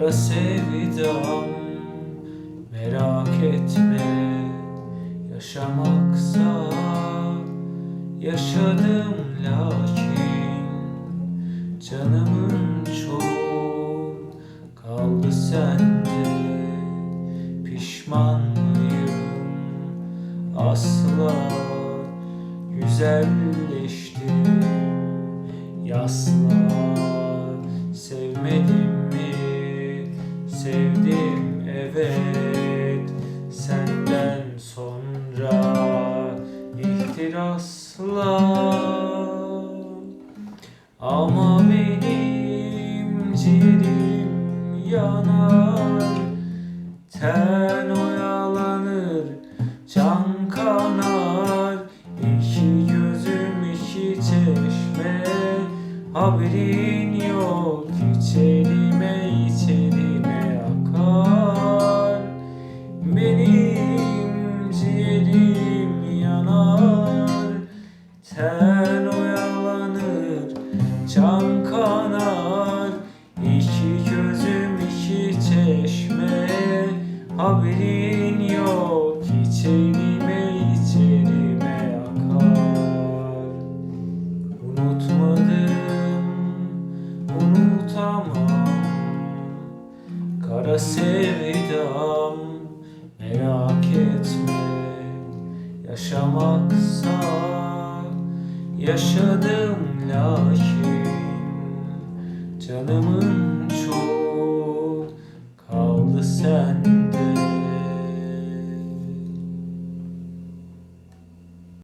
Kara sevdam. Merak etme Yaşamaksa yaşadım lakin Canımın çoğu kaldı sende. Pişman mıyım? Asla güzelleştim. Yasla evet senden sonra ihtirasla. Ama benim ciğerim yanar Ten oyalanır, can kanar. İki gözüm iki çeşme Haberin yok. İçerime içerime Ten oyalanır, can kanar. İki gözüm iki çeşme. Haberin yok içerime içerime akar. Unutmadım, unutamam. Kara sevdam merak etme. Yaşamaksa yaşadım lakin Canımın